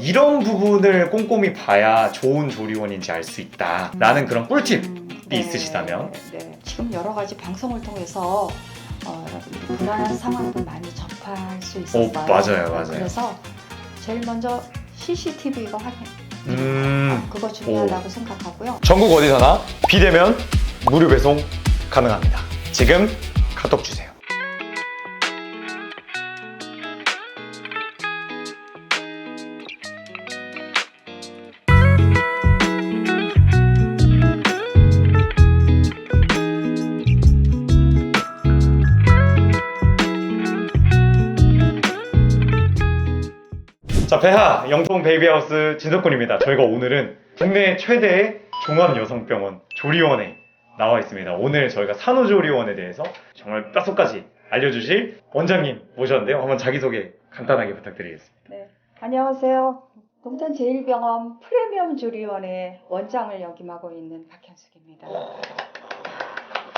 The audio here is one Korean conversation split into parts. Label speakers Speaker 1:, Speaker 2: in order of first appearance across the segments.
Speaker 1: 이런 부분을 꼼꼼히 봐야 좋은 조리원인지 알 수 있다라는 그런 꿀팁
Speaker 2: 음,
Speaker 1: 있으시다면?
Speaker 2: 네, 네. 지금 여러 가지 방송을 통해서 어, 여러분들이 불안한 상황도 많이 접할 수 있었어요.
Speaker 1: 맞아요, 맞아요.
Speaker 2: 그래서 제일 먼저 CCTV가 확인.
Speaker 1: 음,
Speaker 2: 그거 중요하다고 생각하고요.
Speaker 1: 전국 어디서나 비대면 무료 배송 가능합니다. 지금 카톡 주세요. 자, 배하 영통 베이비하우스 진석군입니다. 저희가 오늘은 국내 최대의 종합 여성병원 조리원에 나와 있습니다. 오늘 저희가 산후조리원에 대해서 정말 뼛속까지 알려주실 원장님 모셨는데요. 한번 자기소개 간단하게 부탁드리겠습니다.
Speaker 2: 네. 안녕하세요. 동탄제일병원 프리미엄 조리원의 원장을 역임하고 있는 박현숙입니다.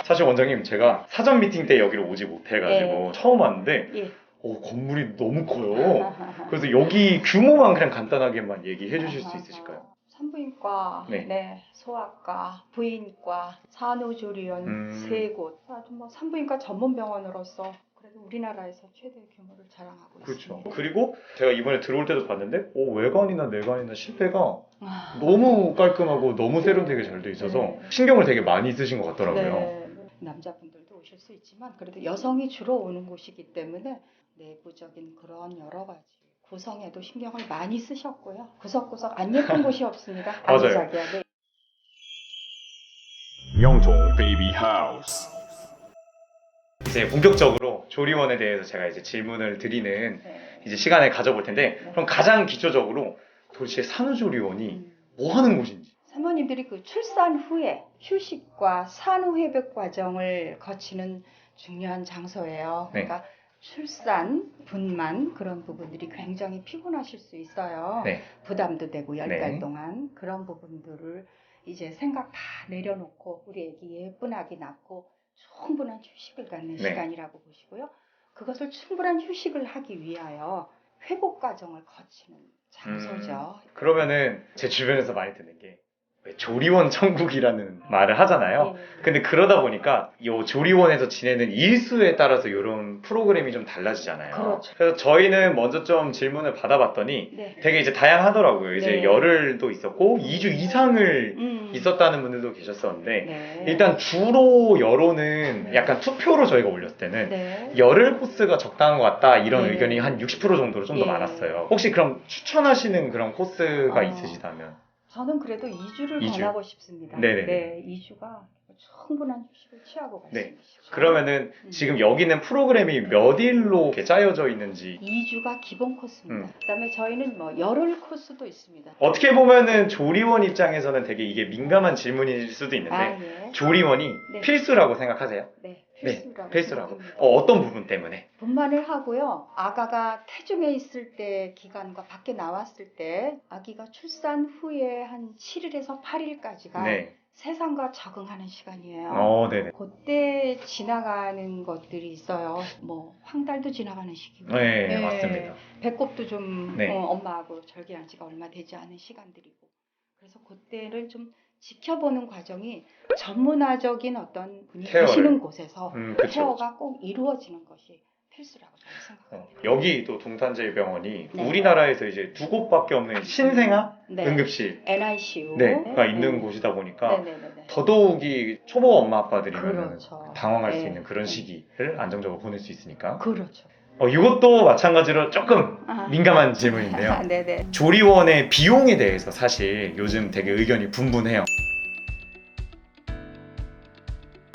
Speaker 1: 사실 원장님 제가 사전 미팅 때 여기로 오지 못해가지고
Speaker 2: 네.
Speaker 1: 처음 왔는데
Speaker 2: 예.
Speaker 1: 어, 건물이 너무 커요. 그래서 여기 규모만 그냥 간단하게만 얘기해 주실 수 있으실까요?
Speaker 2: 산부인과,
Speaker 1: 네.
Speaker 2: 네. 소아과, 부인과, 산후조리원
Speaker 1: 음.
Speaker 2: 세 곳. 아주 뭐 산부인과 전문 병원으로서 그래도 우리나라에서 최대 규모를 자랑하고
Speaker 1: 그렇죠.
Speaker 2: 있습니다.
Speaker 1: 그리고 제가 이번에 들어올 때도 봤는데 어, 외관이나 내관이나 실내가
Speaker 2: 아,
Speaker 1: 너무 깔끔하고 너무 세련되게 잘 돼 있어서
Speaker 2: 네.
Speaker 1: 신경을 되게 많이 쓰신 것 같더라고요.
Speaker 2: 네. 남자분들도 오실 수 있지만 그래도 여성이 주로 오는 곳이기 때문에 내부적인 그런 여러 가지 구성에도 신경을 많이 쓰셨고요. 구석구석 안 예쁜 곳이 없습니다.
Speaker 1: 맞아요.
Speaker 2: 아기자기하게.
Speaker 3: 영통 베이비 하우스
Speaker 1: 이제 본격적으로 조리원에 대해서 제가 이제 질문을 드리는
Speaker 2: 네.
Speaker 1: 이제 시간을 가져볼 텐데
Speaker 2: 네.
Speaker 1: 그럼 가장 기초적으로 도대체 산후조리원이
Speaker 2: 음.
Speaker 1: 뭐 하는 곳인지
Speaker 2: 사모님들이 그 출산 후에 휴식과 산후 회복 과정을 거치는 중요한 장소예요.
Speaker 1: 네.
Speaker 2: 그러니까 출산, 분만 그런 부분들이 굉장히 피곤하실 수 있어요.
Speaker 1: 네.
Speaker 2: 부담도 되고 열달
Speaker 1: 네.
Speaker 2: 동안 그런 부분들을 이제 생각 다 내려놓고 우리 애기 예쁜 아기 낳고 충분한 휴식을 갖는
Speaker 1: 네.
Speaker 2: 시간이라고 보시고요. 그것을 충분한 휴식을 하기 위하여 회복 과정을 거치는 장소죠.
Speaker 1: 그러면은 제 주변에서 많이 듣는 게왜 조리원 천국이라는 말을 하잖아요.
Speaker 2: 예.
Speaker 1: 근데 그러다 보니까 이 조리원에서 지내는 일수에 따라서 이런 프로그램이 좀 달라지잖아요.
Speaker 2: 그렇죠.
Speaker 1: 래서 저희는 먼저 좀 질문을 받아봤더니
Speaker 2: 네.
Speaker 1: 되게 이제 다양하더라고요. 이제
Speaker 2: 네.
Speaker 1: 열흘도 있었고 2주 이상을
Speaker 2: 음.
Speaker 1: 있었다는 분들도 계셨었는데
Speaker 2: 네.
Speaker 1: 일단 주로 여론은
Speaker 2: 네.
Speaker 1: 약간 투표로 저희가 올렸을 때는
Speaker 2: 네.
Speaker 1: 열흘 코스가 적당한 것 같다 이런
Speaker 2: 네.
Speaker 1: 의견이 한 60% 정도로 좀더
Speaker 2: 예.
Speaker 1: 많았어요. 혹시 그럼 추천하시는 그런 코스가
Speaker 2: 어.
Speaker 1: 있으시다면?
Speaker 2: 저는 그래도 2주를
Speaker 1: 이 주.
Speaker 2: 권하고 싶습니다.
Speaker 1: 네네네.
Speaker 2: 네, 2주가 충분한 휴식을 취하고
Speaker 1: 네.
Speaker 2: 말씀이시죠.
Speaker 1: 그러면은
Speaker 2: 음.
Speaker 1: 지금 여기는 프로그램이 몇 일로 이렇게 짜여져 있는지
Speaker 2: 2주가 기본 코스입니다.
Speaker 1: 음.
Speaker 2: 그다음에 저희는 뭐 열흘 코스도 있습니다.
Speaker 1: 어떻게 보면은 조리원 입장에서는 되게 이게 민감한 질문일 수도 있는데
Speaker 2: 아, 예.
Speaker 1: 조리원이
Speaker 2: 네.
Speaker 1: 필수라고 생각하세요?
Speaker 2: 네,
Speaker 1: 네.
Speaker 2: 생각합니다.
Speaker 1: 어, 어떤 부분 때문에?
Speaker 2: 분만을 하고요. 아가가 태중에 있을 때 기간과 밖에 나왔을 때 아기가 출산 후에 한 7일에서 8일까지가
Speaker 1: 네.
Speaker 2: 세상과 적응하는 시간이에요.
Speaker 1: 어, 네네.
Speaker 2: 그때 지나가는 것들이 있어요. 뭐 황달도 지나가는 시기고,
Speaker 1: 네,
Speaker 2: 네.
Speaker 1: 맞습니다.
Speaker 2: 배꼽도 좀
Speaker 1: 네.
Speaker 2: 어, 엄마하고 절개한 지가 얼마 되지 않은 시간들이고, 그래서 그때를 좀 지켜보는 과정이 전문화적인 어떤 분이
Speaker 1: 케어를.
Speaker 2: 계시는 곳에서
Speaker 1: 음.
Speaker 2: 케어가 꼭 이루어지는 것이 필수라고 저는
Speaker 1: 어,
Speaker 2: 생각합니다.
Speaker 1: 여기 또 동탄제일병원이
Speaker 2: 네.
Speaker 1: 우리나라에서 이제 두 곳밖에 없는 신생아
Speaker 2: 네.
Speaker 1: 응급실
Speaker 2: NICU
Speaker 1: 가 있는 곳이다 보니까
Speaker 2: 네네네.
Speaker 1: 더더욱이 초보 엄마 아빠들이면
Speaker 2: 그렇죠.
Speaker 1: 당황할 수
Speaker 2: 네.
Speaker 1: 있는 그런 시기를 안정적으로 보낼 수 있으니까
Speaker 2: 그렇죠.
Speaker 1: 어, 이것도 마찬가지로 조금
Speaker 2: 아.
Speaker 1: 민감한 질문인데요.
Speaker 2: 아, 네네.
Speaker 1: 조리원의 비용에 대해서 사실 요즘 되게 의견이 분분해요.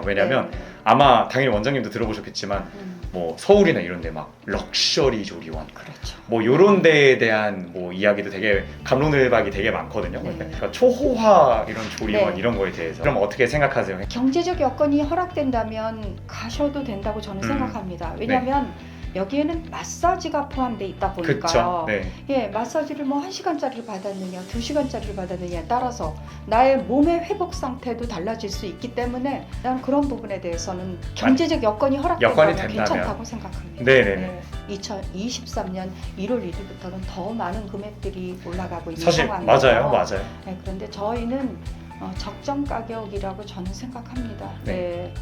Speaker 1: 왜냐면
Speaker 2: 네.
Speaker 1: 아마 당연히 원장님도 들어보셨겠지만
Speaker 2: 음,
Speaker 1: 뭐 서울이나 이런 데 막 럭셔리 조리원
Speaker 2: 그렇죠.
Speaker 1: 뭐 요런 데에 대한 뭐 이야기도 되게 감론을박이 되게 많거든요.
Speaker 2: 네.
Speaker 1: 그러니까 초호화 이런 조리원
Speaker 2: 네.
Speaker 1: 이런 거에 대해서 그럼 어떻게 생각하세요?
Speaker 2: 경제적 여건이 허락된다면 가셔도 된다고 저는
Speaker 1: 음.
Speaker 2: 생각합니다. 왜냐하면 여기에는 마사지가 포함돼 있다 보니까요.
Speaker 1: 그쵸. 네.
Speaker 2: 예, 마사지를 뭐 1시간짜리를 받았느냐, 2시간짜리를 받았느냐에 따라서 나의 몸의 회복 상태도 달라질 수 있기 때문에 난 그런 부분에 대해서는 경제적 여건이
Speaker 1: 여건이
Speaker 2: 허락된다면
Speaker 1: 된다면.
Speaker 2: 괜찮다고 생각합니다.
Speaker 1: 네네 네.
Speaker 2: 2023년 1월 1일부터는 더 많은 금액들이 올라가고 있는
Speaker 1: 사실
Speaker 2: 상황이죠.
Speaker 1: 맞아요, 맞아요.
Speaker 2: 네, 그런데 저희는 어, 적정 가격이라고 저는 생각합니다.
Speaker 1: 네.
Speaker 2: 네.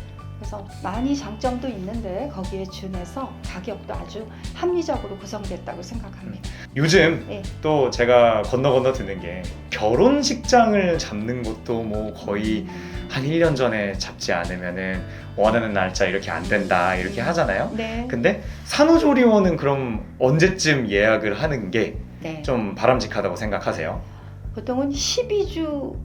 Speaker 2: 그래서 많이 장점도 있는데 거기에 준해서 가격도 아주 합리적으로 구성됐다고 생각합니다.
Speaker 1: 요즘
Speaker 2: 네.
Speaker 1: 또 제가 건너 건너 듣는 게 결혼식장을 잡는 것도 뭐 거의 한 1년 전에 잡지 않으면은 원하는 날짜 이렇게 안 된다 이렇게 하잖아요.
Speaker 2: 네.
Speaker 1: 근데 산후조리원은 그럼 언제쯤 예약을 하는 게 좀
Speaker 2: 네.
Speaker 1: 바람직하다고 생각하세요?
Speaker 2: 보통은 12주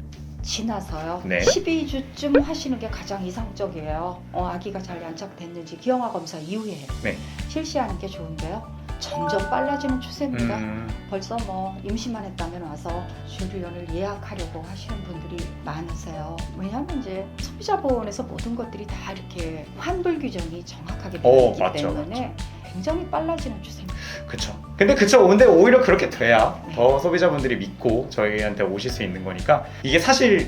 Speaker 2: 지나서요.
Speaker 1: 네.
Speaker 2: 12주쯤 하시는 게 가장 이상적이에요. 어, 아기가 잘 양착됐는지 기형아 검사 이후에
Speaker 1: 네.
Speaker 2: 실시하는 게 좋은데요. 점점 빨라지는 추세입니다.
Speaker 1: 음,
Speaker 2: 벌써 뭐 임시만 했다면 와서 조리원을 예약하려고 하시는 분들이 많으세요. 왜냐하면 이제 소비자보험에서 모든 것들이 다 이렇게 환불 규정이 정확하게 되어
Speaker 1: 어,
Speaker 2: 있기
Speaker 1: 맞죠,
Speaker 2: 때문에 굉장히 빨라지는 추세입니다.
Speaker 1: 그쵸. 근데 그쵸. 근데 오히려 그렇게 돼야
Speaker 2: 네.
Speaker 1: 더 소비자분들이 믿고 저희한테 오실 수 있는 거니까 이게 사실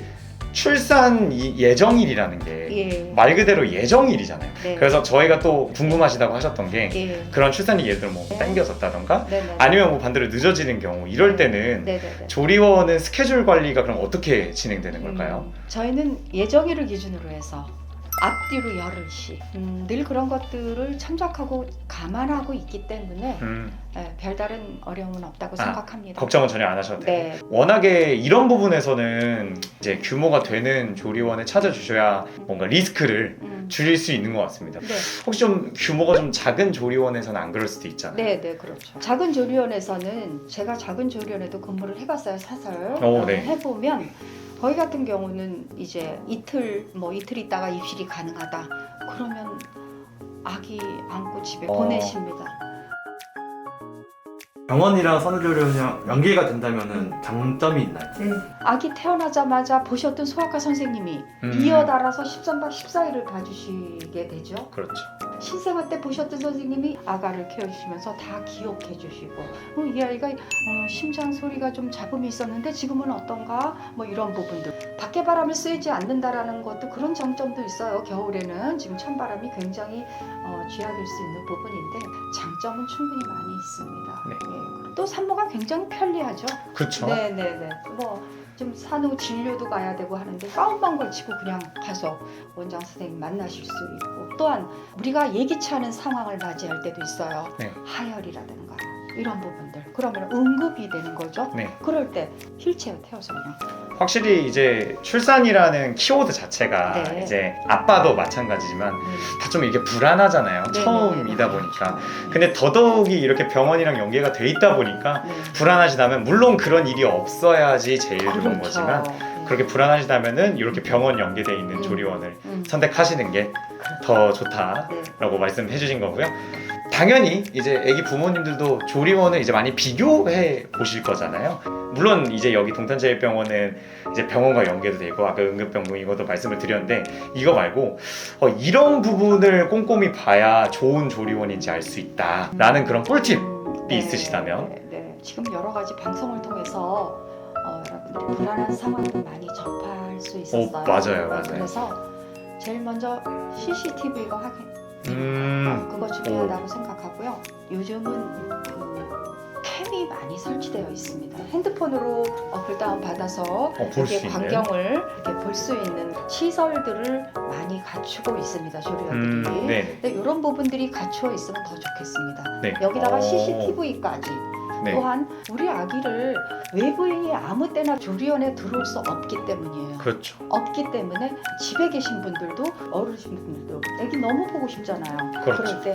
Speaker 1: 출산 이- 예정일이라는 게
Speaker 2: 예.
Speaker 1: 말 그대로 예정일이잖아요.
Speaker 2: 네.
Speaker 1: 그래서 저희가 또 궁금하시다고 하셨던 게
Speaker 2: 예.
Speaker 1: 그런 출산이 예를 들어 뭐 땡겨졌다던가
Speaker 2: 네 네.
Speaker 1: 아니면 뭐 반대로 늦어지는 경우 이럴 때는
Speaker 2: 네 네 네.
Speaker 1: 조리원은 스케줄 관리가 그럼 어떻게 진행되는 걸까요?
Speaker 2: 음, 저희는 예정일을 기준으로 해서 앞뒤로 열흘씩 음, 늘 그런 것들을 참작하고 감안하고 있기 때문에
Speaker 1: 음,
Speaker 2: 예, 별다른 어려움은 없다고
Speaker 1: 아,
Speaker 2: 생각합니다.
Speaker 1: 걱정은 전혀 안 하셔도 돼요.
Speaker 2: 네.
Speaker 1: 워낙에 이런 부분에서는 이제 규모가 되는 조리원을 찾아주셔야 뭔가 리스크를
Speaker 2: 음,
Speaker 1: 줄일 수 있는 것 같습니다.
Speaker 2: 네.
Speaker 1: 혹시 좀 규모가 좀 작은 조리원에서는 안 그럴 수도 있잖아요.
Speaker 2: 네, 네, 그렇죠. 작은 조리원에서는 제가 작은 조리원에도 근무를 해봤어요, 사설.
Speaker 1: 오, 네.
Speaker 2: 해보면 거기 같은 경우는 이제 이틀 뭐 이틀 있다가 입실이 가능하다. 그러면 아기 안고 집에
Speaker 1: 어.
Speaker 2: 보내십니다.
Speaker 4: 병원이랑 산후조리원이랑 연계가 된다면은 장점이 있나요?
Speaker 2: 아기 태어나자마자 보셨던 소아과 선생님이
Speaker 1: 음.
Speaker 2: 이어 달아서 13박 14일을 봐주시게 되죠.
Speaker 1: 그렇죠.
Speaker 2: 신생아 때 보셨던 선생님이 아가를 키워주시면서 다 기억해 주시고 어, 이 아이가 어, 심장 소리가 좀 잡음이 있었는데 지금은 어떤가 뭐 이런 부분들 밖에 바람을 쐬지 않는다라는 것도 그런 장점도 있어요 겨울에는 지금 찬바람이 굉장히 어, 쥐약일 수 있는 부분인데 장점은 충분히 많이 있습니다
Speaker 1: 네.
Speaker 2: 예. 또 산모가 굉장히 편리하죠
Speaker 1: 그렇죠.
Speaker 2: 네네네. 뭐 좀 산후 진료도 가야 되고 하는데 가운만 걸치고 그냥 가서 원장 선생님 만나실 수 있고 또한 우리가 예기치 않은 상황을 맞이할 때도 있어요.
Speaker 1: 네.
Speaker 2: 하혈이라든가 이런 부분들. 그러면 응급이 되는 거죠.
Speaker 1: 네.
Speaker 2: 그럴 때 휠체어 태워서 그냥
Speaker 1: 확실히 이제 출산이라는 키워드 자체가
Speaker 2: 네.
Speaker 1: 이제 아빠도 마찬가지지만 다 좀 이게 불안하잖아요.
Speaker 2: 네,
Speaker 1: 처음이다
Speaker 2: 네, 네.
Speaker 1: 보니까. 근데 더더욱이 이렇게 병원이랑 연계가 돼 있다 보니까
Speaker 2: 네.
Speaker 1: 불안하시다면 물론 그런 일이 없어야지 제일 좋은
Speaker 2: 그렇죠.
Speaker 1: 거지만
Speaker 2: 네.
Speaker 1: 그렇게 불안하시다면은 이렇게 병원 연계돼 있는
Speaker 2: 음.
Speaker 1: 조리원을
Speaker 2: 음.
Speaker 1: 선택하시는 게 더 좋다라고
Speaker 2: 네.
Speaker 1: 말씀해 주신 거고요. 당연히 이제 애기 부모님들도 조리원을 이제 많이 비교해 보실 거잖아요. 물론 이제 여기 동탄제일병원은 이제 병원과 연계도 되고 아까 응급병동 이것도 말씀을 드렸는데 이거 말고 어, 이런 부분을 꼼꼼히 봐야 좋은 조리원인지 알 수 있다라는 그런 꿀팁
Speaker 2: 음,
Speaker 1: 있으시다면?
Speaker 2: 네, 네. 지금 여러 가지 방송을 통해서 어, 여러분들이 불안한 상황을 많이 접할 수 있었어요.
Speaker 1: 오, 맞아요, 맞아요.
Speaker 2: 그래서 제일 먼저 CCTV가 확인.
Speaker 1: 음,
Speaker 2: 어, 그거 중요하다고 생각하고요. 요즘은 그 캠이 많이 설치되어 있습니다. 핸드폰으로 어플 다운 받아서
Speaker 1: 어, 볼수
Speaker 2: 이렇게 광경을 이렇게 볼 수 있는 시설들을 많이 갖추고 있습니다.
Speaker 1: 음,
Speaker 2: 조리원들이.
Speaker 1: 네,
Speaker 2: 근데 이런 부분들이 갖추어 있으면 더 좋겠습니다.
Speaker 1: 네.
Speaker 2: 여기다가
Speaker 1: 어,
Speaker 2: CCTV까지
Speaker 1: 네.
Speaker 2: 또한 우리 아기를 외부인이 아무 때나 조리원에 들어올 수 없기 때문이에요.
Speaker 1: 그렇죠.
Speaker 2: 없기 때문에 집에 계신 분들도 어르신분들도 애기 너무 보고 싶잖아요.
Speaker 1: 그렇죠.
Speaker 2: 럴때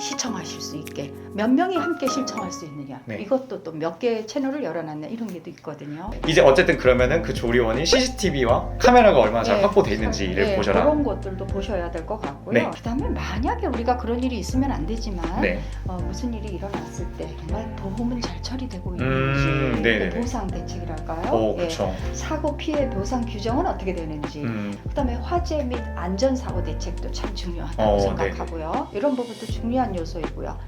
Speaker 2: 시청하실 수 있게 몇 명이 함께 시청할 수 있느냐
Speaker 1: 네.
Speaker 2: 이것도 또 몇 개의 채널을 열어놨냐 이런 게도 있거든요.
Speaker 1: 이제 어쨌든 그러면은 그 조리원이 CCTV와 카메라가 얼마나 잘
Speaker 2: 네.
Speaker 1: 확보돼 있는지 를
Speaker 2: 네,
Speaker 1: 보셔라.
Speaker 2: 그런 것들도 보셔야 될 것 같고요.
Speaker 1: 네.
Speaker 2: 그다음에 만약에 우리가 그런 일이 있으면 안 되지만
Speaker 1: 네.
Speaker 2: 어, 무슨 일이 일어났을 때 정말 도움 을 부분은 잘 처리되고
Speaker 1: 음,
Speaker 2: 있는지
Speaker 1: 네네네.
Speaker 2: 보상 대책이랄까요?
Speaker 1: 어,
Speaker 2: 예. 사고 피해 보상 규정은 어떻게 되는지
Speaker 1: 음,
Speaker 2: 그다음에 화재 및 안전 사고 대책도 참 중요하다고
Speaker 1: 어,
Speaker 2: 생각하고요. 이런 부분도 중요한 요소이고요.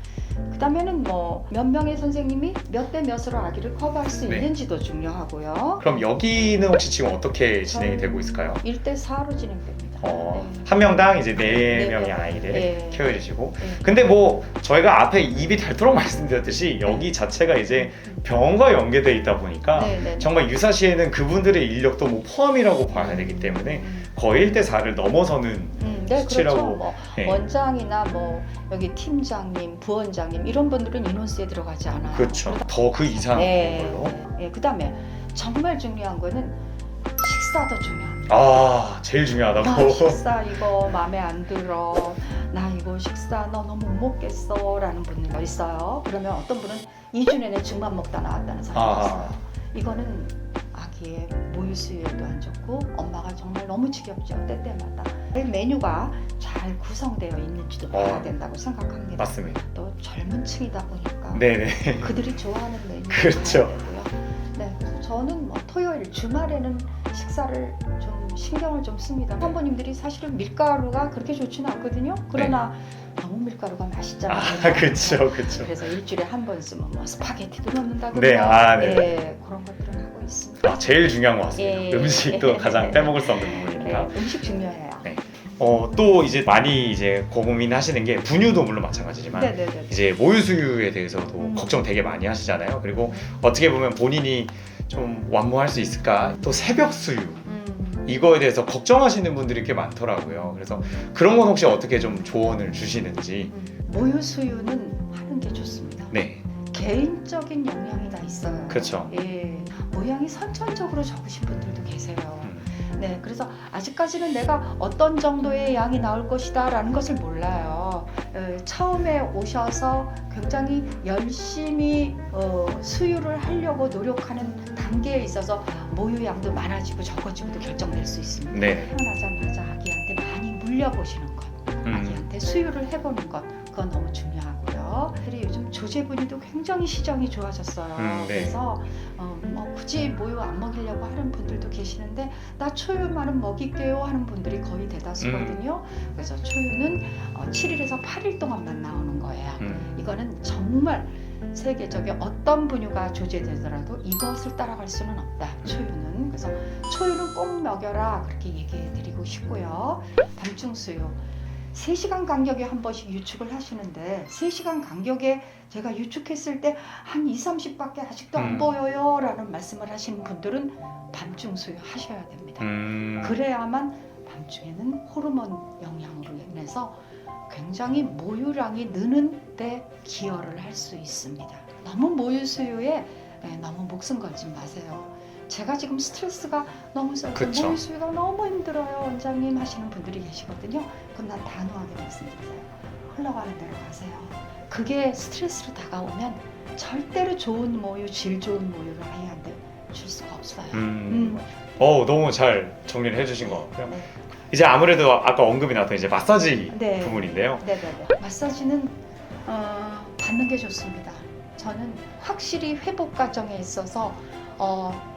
Speaker 2: 그다음에는 뭐 몇 명의 선생님이 몇 대 몇으로 아기를 커버할 수
Speaker 1: 네.
Speaker 2: 있는지도 중요하고요.
Speaker 1: 그럼 여기는 혹시 지금 어떻게 진행이 되고 있을까요?
Speaker 2: 1대 4로 진행됩니다.
Speaker 1: 어,
Speaker 2: 네.
Speaker 1: 한 명당 이제
Speaker 2: 네네
Speaker 1: 명의
Speaker 2: 명.
Speaker 1: 아이를
Speaker 2: 네.
Speaker 1: 케어해 주시고
Speaker 2: 네.
Speaker 1: 근데 뭐 저희가 앞에 입이 닳도록 말씀드렸듯이 여기 자체가 이제 병원과 연계돼 있다 보니까
Speaker 2: 네, 네.
Speaker 1: 정말 유사시에는 그분들의 인력도 뭐 포함이라고 봐야 되기 때문에
Speaker 2: 음,
Speaker 1: 거의 1대 4를 넘어서는
Speaker 2: 음, 네,
Speaker 1: 수치라고.
Speaker 2: 그렇죠. 뭐
Speaker 1: 네.
Speaker 2: 원장이나 뭐 여기 팀장님, 부원장님 이런 분들은 인원수에 들어가지 않아요.
Speaker 1: 그렇죠. 더 그 이상인
Speaker 2: 네.
Speaker 1: 걸로.
Speaker 2: 네. 그다음에 정말 중요한 거는 식사도 중요합니다.
Speaker 1: 아 제일
Speaker 2: 나
Speaker 1: 중요하다고.
Speaker 2: 식사 이거 마음에 안 들어. 나 이거 식사 너 너무 못 먹겠어. 라는 분들 있어요. 그러면 어떤 분은 2주 내내 죽만 먹다 나왔다는 사람이
Speaker 1: 아.
Speaker 2: 있어요. 이거는 아기의 모유 수유에도 안 좋고 엄마가 정말 너무 지겹죠. 때때마다. 메뉴가 잘 구성되어 있는지도 봐야
Speaker 1: 어.
Speaker 2: 된다고 생각합니다.
Speaker 1: 맞습니다.
Speaker 2: 또 젊은 층이다 보니까
Speaker 1: 네네.
Speaker 2: 그들이 좋아하는 메뉴
Speaker 1: 그렇죠.
Speaker 2: 되고요. 네, 그래서 저는 뭐 토요일 주말에는 식사를 좀 신경을 좀 씁니다. 선부님들이 사실은 밀가루가 그렇게 좋지는 않거든요. 그러나 너무 밀가루가 맛있잖아요.
Speaker 1: 네. 아 그렇죠 그렇죠.
Speaker 2: 그래서 일주일에 한 번 쓰면 뭐 스파게티도 넣는다든가
Speaker 1: 네, 아, 네.
Speaker 2: 예, 그런 것들은 하고 있습니다.
Speaker 1: 아 제일 중요한 것 같습니다.
Speaker 2: 예.
Speaker 1: 음식도 가장 빼먹을 수 없는
Speaker 2: 네,
Speaker 1: 부분이니까.
Speaker 2: 음식 중요해요.
Speaker 1: 네. 어, 또 이제 많이 이제 고민하시는 게 분유도 물론 마찬가지지만
Speaker 2: 네네네.
Speaker 1: 이제 모유 수유에 대해서도
Speaker 2: 음.
Speaker 1: 걱정 되게 많이 하시잖아요. 그리고 어떻게 보면 본인이 좀 완무할 수 있을까? 또 새벽 수유
Speaker 2: 음.
Speaker 1: 이거에 대해서 걱정하시는 분들이 꽤 많더라고요. 그래서 그런 건 혹시 어떻게 좀 조언을 주시는지.
Speaker 2: 음. 모유 수유는 하는 게 좋습니다.
Speaker 1: 네,
Speaker 2: 개인적인 영향이 다 있어요.
Speaker 1: 그렇죠.
Speaker 2: 예, 모양이 선천적으로 적으신 분들도 계세요.
Speaker 1: 음,
Speaker 2: 네, 그래서 아직까지는 내가 어떤 정도의 양이 나올 것이다 라는 것을 몰라요. 에, 처음에 오셔서 굉장히 열심히 어, 수유를 하려고 노력하는 단계에 있어서 모유 양도 많아지고 적어지고도 결정될 수 있습니다.
Speaker 1: 네,
Speaker 2: 태어나자마자 아기한테 많이 물려보시는 것,
Speaker 1: 음,
Speaker 2: 아기한테 수유를 해보는 것, 그건 너무 요즘 조제 분위도 굉장히 시장이 좋아졌어요.
Speaker 1: 음, 네.
Speaker 2: 그래서 어, 뭐 굳이 모유 안 먹이려고 하는 분들도 계시는데 나 초유만은 먹일게요 하는 분들이 거의 대다수거든요.
Speaker 1: 음.
Speaker 2: 그래서 초유는 어, 7일에서 8일 동안만 나오는 거예요.
Speaker 1: 음,
Speaker 2: 이거는 정말 세계적인 어떤 분유가 조제되더라도 이것을 따라갈 수는 없다. 초유는 그래서 초유는 꼭 먹여라 그렇게 얘기해 드리고 싶고요. 밤중 수유 3시간 간격에 한 번씩 유축을 하시는데 3시간 간격에 제가 유축했을 때 한 2, 30밖에 아직도 안
Speaker 1: 음.
Speaker 2: 보여요 라는 말씀을 하시는 분들은 밤중 수유 하셔야 됩니다.
Speaker 1: 음,
Speaker 2: 그래야만 밤중에는 호르몬 영향으로 인해서 굉장히 모유량이 느는 데 기여를 할 수 있습니다. 너무 모유 수유에 예, 너무 목숨 걸지 마세요. 제가 지금 스트레스가 너무 쌓여서
Speaker 1: 그쵸.
Speaker 2: 모유 수유가 너무 힘들어요 원장님 하시는 분들이 계시거든요. 그럼 난 단호하게 말씀드려요. 흘러가는 대로 가세요. 그게 스트레스로 다가오면 절대로 좋은 모유, 질 좋은 모유를 아이한테 줄 수가 없어요.
Speaker 1: 음, 어 너무 잘 정리를 해주신 것 같고요.
Speaker 2: 네.
Speaker 1: 이제 아무래도 아까 언급이 나왔던 이제 마사지
Speaker 2: 네.
Speaker 1: 부분인데요.
Speaker 2: 네네네. 마사지는 어, 받는 게 좋습니다. 저는 확실히 회복 과정에 있어서 어,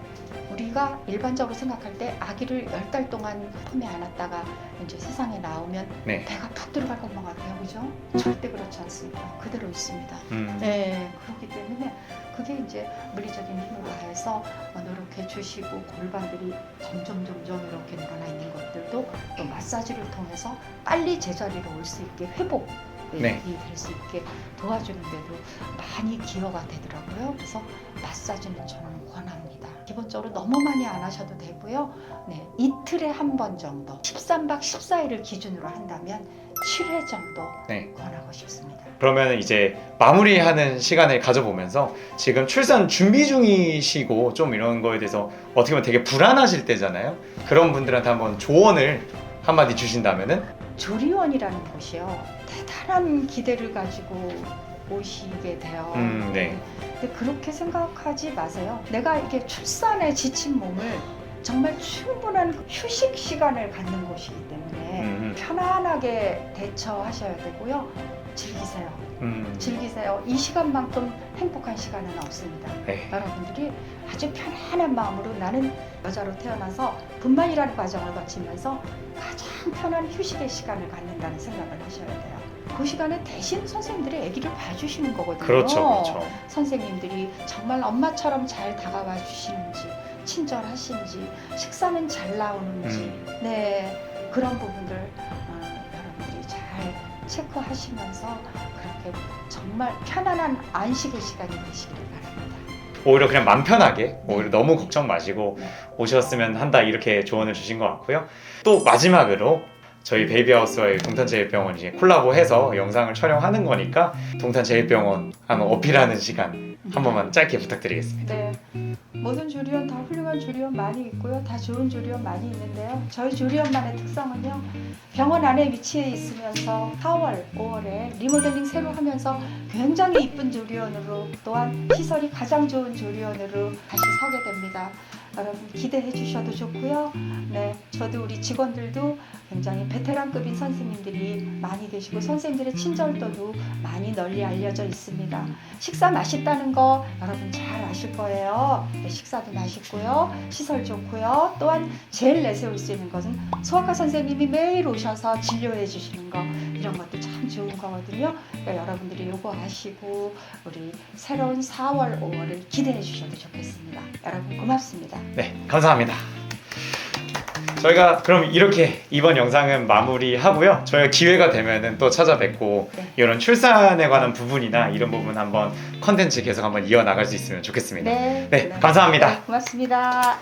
Speaker 2: 우리가 일반적으로 생각할 때 아기를 열 달 동안 품에 안았다가 이제 세상에 나오면
Speaker 1: 네.
Speaker 2: 배가 푹 들어갈 것만 같아요, 그죠? 절대 그렇지 않습니다. 그대로 있습니다.
Speaker 1: 음,
Speaker 2: 네, 그렇기 때문에 그게 이제 물리적인 힘을 다해서 어, 노력해 주시고 골반들이 점점 점점 이렇게 늘어나 있는 것들도 또 마사지를 통해서 빨리 제자리로 올 수 있게 회복이
Speaker 1: 네.
Speaker 2: 될수 있게 도와주는데도 많이 기여가 되더라고요. 그래서 마사지는 저는 권합니다. 기본적으로 너무 많이 안 하셔도 되고요. 네, 이틀에 한 번 정도, 13박 14일을 기준으로 한다면 7회 정도
Speaker 1: 네.
Speaker 2: 권하고 싶습니다.
Speaker 1: 그러면 이제 마무리하는 시간을 가져보면서 지금 출산 준비 중이시고 좀 이런 거에 대해서 어떻게 보면 되게 불안하실 때잖아요. 그런 분들한테 한번 조언을 한마디 주신다면은
Speaker 2: 조리원이라는 곳이요 대단한 기대를 가지고 오시게 돼요.
Speaker 1: 음, 네.
Speaker 2: 근데 그렇게 생각하지 마세요. 내가 이게 출산에 지친 몸을 정말 충분한 휴식 시간을 갖는 곳이기 때문에
Speaker 1: 음,
Speaker 2: 편안하게 대처하셔야 되고요. 즐기세요.
Speaker 1: 음,
Speaker 2: 즐기세요. 이 시간만큼 행복한 시간은 없습니다.
Speaker 1: 네.
Speaker 2: 여러분들이 아주 편안한 마음으로 나는 여자로 태어나서 분만이라는 과정을 거치면서 가장 편한 휴식의 시간을 갖는다는 생각을 하셔야 돼요. 그 시간에 대신 선생님들이 아기를 봐주시는 거거든요.
Speaker 1: 그렇죠, 그렇죠.
Speaker 2: 선생님들이 정말 엄마처럼 잘 다가와 주시는지 친절하신지 식사는 잘 나오는지
Speaker 1: 음.
Speaker 2: 네 그런 부분들 어, 여러분들이 잘 체크하시면서 그렇게 정말 편안한 안식의 시간이 되시길 바랍니다.
Speaker 1: 오히려 그냥 맘 편하게 오히려 너무 걱정 마시고
Speaker 2: 네.
Speaker 1: 오셨으면 한다 이렇게 조언을 주신 것 같고요. 또 마지막으로 저희 베이비하우스와의 동탄제일병원 이제 콜라보해서 영상을 촬영하는 거니까 동탄제일병원 한번 어필하는 시간 한 번만 짧게 부탁드리겠습니다.
Speaker 2: 네. 모든 조리원 다 훌륭한 조리원 많이 있고요. 다 좋은 조리원 많이 있는데요. 저희 조리원만의 특성은요. 병원 안에 위치해 있으면서 4월, 5월에 리모델링 새로 하면서 굉장히 이쁜 조리원으로 또한 시설이 가장 좋은 조리원으로 다시 서게 됩니다. 여러분 기대해 주셔도 좋고요. 네, 저도 우리 직원들도 굉장히 베테랑급인 선생님들이 많이 계시고 선생님들의 친절도도 많이 널리 알려져 있습니다. 식사 맛있다는 거 여러분 잘 아실 거예요. 네, 식사도 맛있고요. 시설 좋고요. 또한 제일 내세울 수 있는 것은 소아과 선생님이 매일 오셔서 진료해 주시는 거 이런 것도 참 좋은 거거든요. 그러니까 여러분들이 요거 아시고 우리 새로운 4월, 5월을 기대해 주셔도 좋겠습니다. 여러분 고맙습니다.
Speaker 1: 네, 감사합니다. 저희가 그럼 이렇게 이번 영상은 마무리하고요. 저희 기회가 되면은 또 찾아뵙고
Speaker 2: 네.
Speaker 1: 이런 출산에 관한 부분이나 이런 부분 한번 컨텐츠 계속 한번 이어 나갈 수 있으면 좋겠습니다.
Speaker 2: 네,
Speaker 1: 네, 감사합니다.
Speaker 2: 고맙습니다.